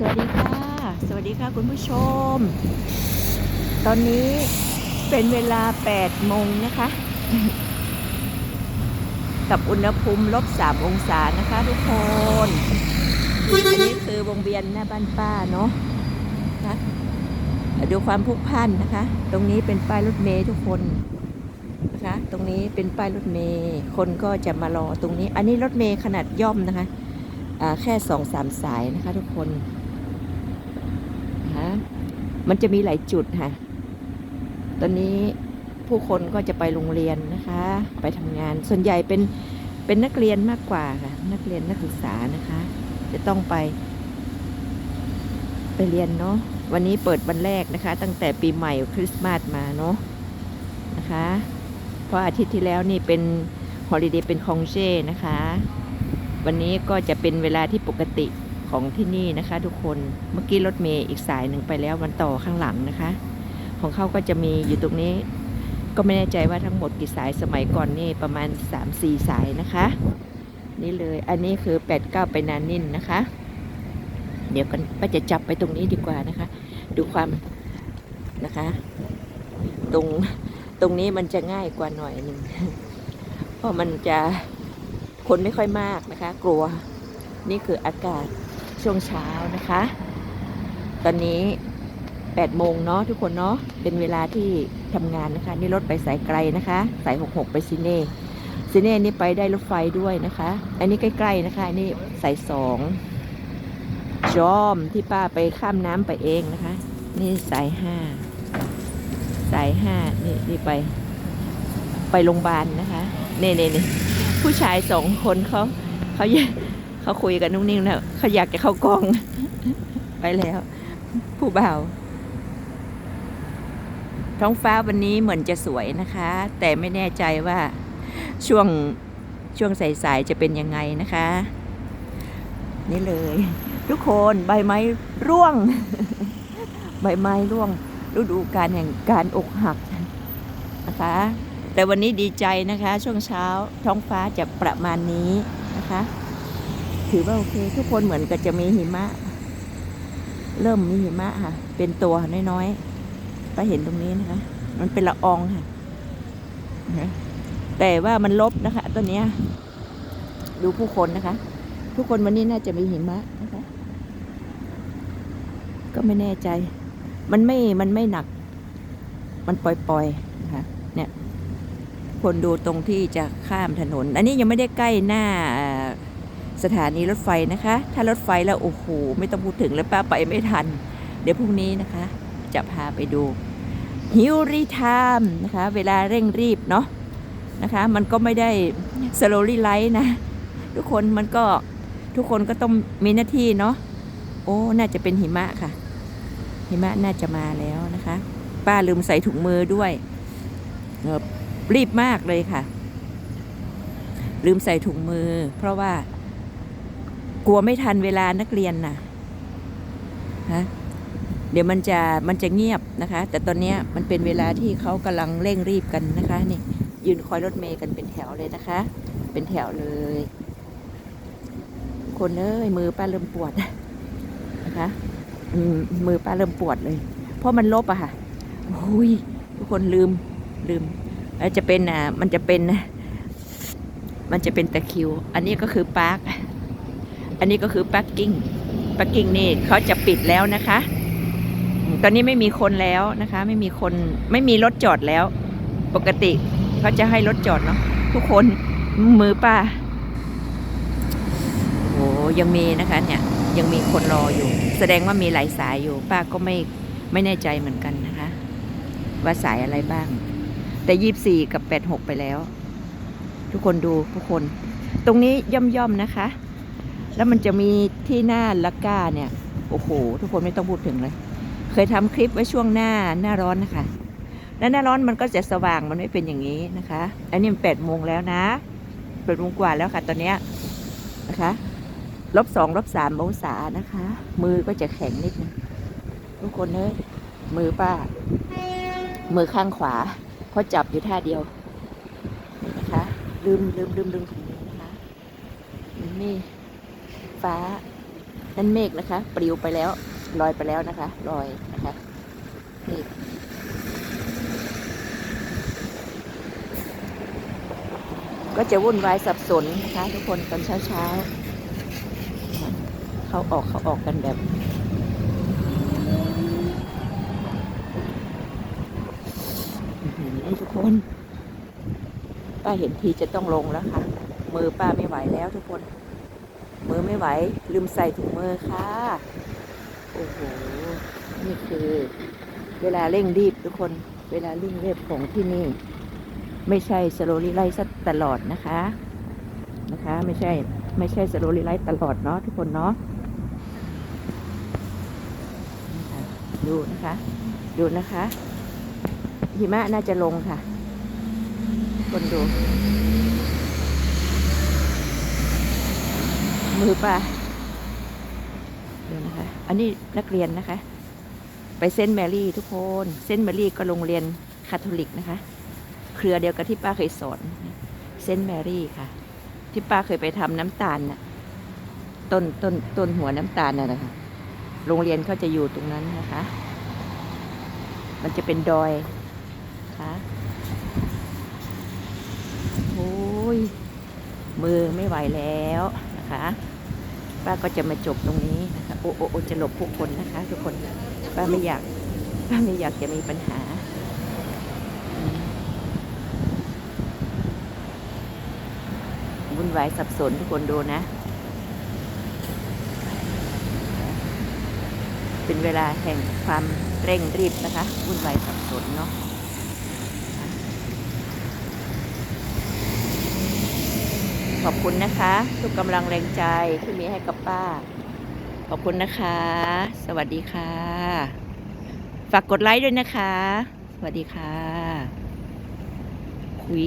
สวัสดีค่ะ สวัสดีค่ะคุณผู้ชม ตอนนี้เป็นเวลา8โมงนะคะ กับอุณหภูมิลบ3องศานะคะทุกคน อันนี้คือวงเวียนหน้าบ้านป้าเนาะนะดูความพุกพล่านนะคะ ตรงนี้เป็นป้ายรถเมย์ทุกคนนะคะ ตรงนี้เป็นป้ายรถเมย์คนก็จะมารอตรงนี้ อันนี้รถเมย์ขนาดย่อมนะคะแค่สองสามสายนะคะทุกคน มันจะมีหลายจุดค่ะ ตอนนี้ผู้คนก็จะไปโรงเรียนนะคะ ไปทำงาน ส่วนใหญ่เป็นเป็นนักเรียนมากกว่าค่ะ นักเรียนนักศึกษานะคะ จะต้องไป ไปเรียนเนาะ วันนี้เปิดวันแรกนะคะ ตั้งแต่ปีใหม่คริสต์มาสมาเนาะนะคะ เพราะอาทิตย์ที่แล้วนี่เป็นฮอลิเดย์เป็นคองเช่นะคะ วันนี้ก็จะเป็นเวลาที่ปกติ ของที่นี่นะคะ ทุกคนเมื่อกี้รถเมย์อีกสายหนึ่งไปแล้วมันต่อข้างหลังนะคะ ของเขาก็จะมีอยู่ตรงนี้ ก็ไม่แน่ใจว่าทั้งหมดกี่สายสมัยก่อนนี่ประมาณ 3-4 สายนะคะ นี่เลยอันนี้คือ 8-9 ไปนานินนะคะ เดี๋ยวกันก็จะจับไปตรงนี้ดีกว่านะคะ ดูความนะคะ ตรงตรงนี้มันจะง่ายกว่าหน่อยหนึ่งเพราะมันจะคนไม่ค่อยมากนะคะ กลัว นี่คืออากาศ ช่วงเช้านะคะ ตอนนี้8โมงเนาะทุกคนเนาะเป็นเวลาที่ทำงานนะคะ นี่รถไปสายไกลนะคะ สาย 66 ไปซิเน่ซิเน่นี่ไปได้รถไฟด้วยนะคะ อันนี้ใกล้ๆนะคะอันนี่สายสองจอมที่ป้าไปข้ามน้ำไปเองนะคะ นี่สายห้าสายห้านี่นี่ไป ไปโรงพยาบาลนะคะเน่เน่เน่ผู้ชายสองคนเขาเขาอยาก เขาคุยกันนุ่งนิ่งแล้วเขาอยากจะเข้ากล้อง ไปแล้ว ผู้บ่าวท้องฟ้าวันนี้เหมือนจะสวยนะคะ แต่ไม่แน่ใจว่าช่วงช่วงสายๆจะเป็นยังไงนะคะ นี่เลย ทุกคนใบไม้ร่วง ใบไม้ร่วง ฤดูการแห่งการอกหักนะคะ แต่วันนี้ดีใจนะคะ ช่วงเช้าท้องฟ้าจะประมาณนี้นะคะ ถือว่าโอเค ทุกคนเหมือนกับจะมีหิมะ เริ่มมีหิมะค่ะ เป็นตัวน้อยๆก็เห็นตรงนี้นะคะ มันเป็นละอองค่ะ แต่ว่ามันลบนะคะตัวเนี้ย ดูผู้คนนะคะ ทุกคนวันนี้น่าจะมีหิมะนะคะ ก็ไม่แน่ใจ มันไม่ มันไม่หนัก มันปล่อยๆนะคะ เนี่ย คนดูตรงที่จะข้ามถนน อันนี้ยังไม่ได้ใกล้หน้า สถานีรถไฟนะคะ ถ้ารถไฟแล้วโอ้โหไม่ต้องพูดถึงแล้วป้าไปไม่ทัน เดี๋ยวพรุ่งนี้นะคะ จะพาไปดูฮิวรีไทม์นะคะ เวลาเร่งรีบเนาะนะคะ มันก็ไม่ได้สโลลี่ไลท์นะ ทุกคนมันก็ทุกคนก็ต้องมีหน้าที่เนาะโอ้ น่าจะเป็นหิมะค่ะ หิมะน่าจะมาแล้วนะคะ ป้าลืมใส่ถุงมือด้วยรีบมากเลยค่ะ ลืมใส่ถุงมือ เพราะว่า กลัวไม่ทันเวลานักเรียนน่ะฮะเดี๋ยวมันจะมันจะเงียบนะคะ แต่ตอนนี้มันเป็นเวลาที่เขากำลังเร่งรีบกันนะคะนี่ยืนคอยรถเมย์กันเป็นแถวเลยนะคะ เป็นแถวเลย คนเอ้ยมือป้าเริ่มปวดนะคะมือป้าเริ่มปวดเลย เพราะมันลบอะค่ะโอ้ยทุกคนลืมลืมแล้วจะเป็นอ่ามันจะเป็น มันจะเป็นตะคิว อันนี้ก็คือปาร์ค อันนี้ก็คือปาร์กิ้งปาร์กิ้งนี่เขาจะปิดแล้วนะคะ ตอนนี้ไม่มีคนแล้วนะคะ ไม่มีคนไม่มีรถจอดแล้ว ปกติเขาจะให้รถจอดเนาะทุกคนมือป้าโอ้ยังมีนะคะเนี่ยยังมีคนรออยู่ แสดงว่ามีหลายสายอยู่ ป้าก็ไม่ไม่แน่ใจเหมือนกันนะคะ ว่าสายอะไรบ้าง แต่ยี่บสี่กับแปดหกไปแล้ว ทุกคนดูทุกคน ตรงนี้ย่อมย่อมๆนะคะ แล้วมันจะมีที่หน้าละก้าเนี่ยโอ้โห ทุกคนไม่ต้องพูดถึงเลย เคยทำคลิปไว้ช่วงหน้าหน้าร้อนนะคะแล้วหน้าร้อนมันก็จะสว่างมันไม่เป็นอย่างนี้นะคะ อันนี้มันแปดโมงแล้วนะแปดโมงกว่าแล้วค่ะ ตอนเนี้ยนะคะลบสองลบสามองศานะคะ มือก็จะแข็งนิดนึงทุกคนเอ้ยมือป้า มือข้างขวาเพราะจับอยู่ท่าเดียวนะคะลืมลืมลืมลืมถุงนะคะนี่ ฟ้า นั่นเมฆนะคะปลิวไปแล้วลอยไปแล้วนะคะลอยนะคะนี่ก็จะวุ่นวายสับสนนะคะ ทุกคนตอนเช้าเช้าๆเขาออกเขาออกกันแบบทุกคน ป้าเห็นทีจะต้องลงแล้วค่ะ มือป้าไม่ไหวแล้วทุกคน มือไม่ไหว ลืมใส่ถุงมือค่ะ โอ้โห นี่คือ เวลาเร่งรีบทุกคน เวลาเร่งรีบของที่นี่ ไม่ใช่สโลลีไลท์ตลอดนะคะ นะคะ ไม่ใช่ ไม่ใช่สโลลีไลท์ตลอดเนาะทุกคนเนาะนี่ค่ะดูนะคะ ดูนะคะ หิมะน่าจะลงค่ะ คนดู มือป่ะเดี๋ยวนะคะ อันนี้นักเรียนนะคะ ไปเซนต์แมรี่ทุกคนเซนต์แมรี่ก็โรงเรียนคาทอลิกนะคะ เครือเดียวกับที่ป้าเคยสอนเซนต์แมรี่ค่ะ ที่ป้าเคยไปทำน้ำตาลน่ะต้นต้นต้นหัวน้ำตาลน่ะนะคะโรงเรียนเขาจะอยู่ตรงนั้นนะคะ มันจะเป็นดอยค่ะโอ้ยมือไม่ไหวแล้ว นะคะ ป้าก็จะมาจบตรงนี้นะคะโอ้โอโอจะหลบผู้คนนะคะ ทุกคนป้าไม่อยากป้าไม่อยากจะมีปัญหาวุ่นวายสับสนทุกคนดูนะ เป็นเวลาแห่งความเร่งรีบนะคะวุ่นวายสับสนเนาะ ขอบคุณนะคะ ทุกกำลังแรงใจที่มีให้กับป้า ขอบคุณนะคะ สวัสดีค่ะ ฝากกดไลค์ด้วยนะคะ สวัสดีค่ะ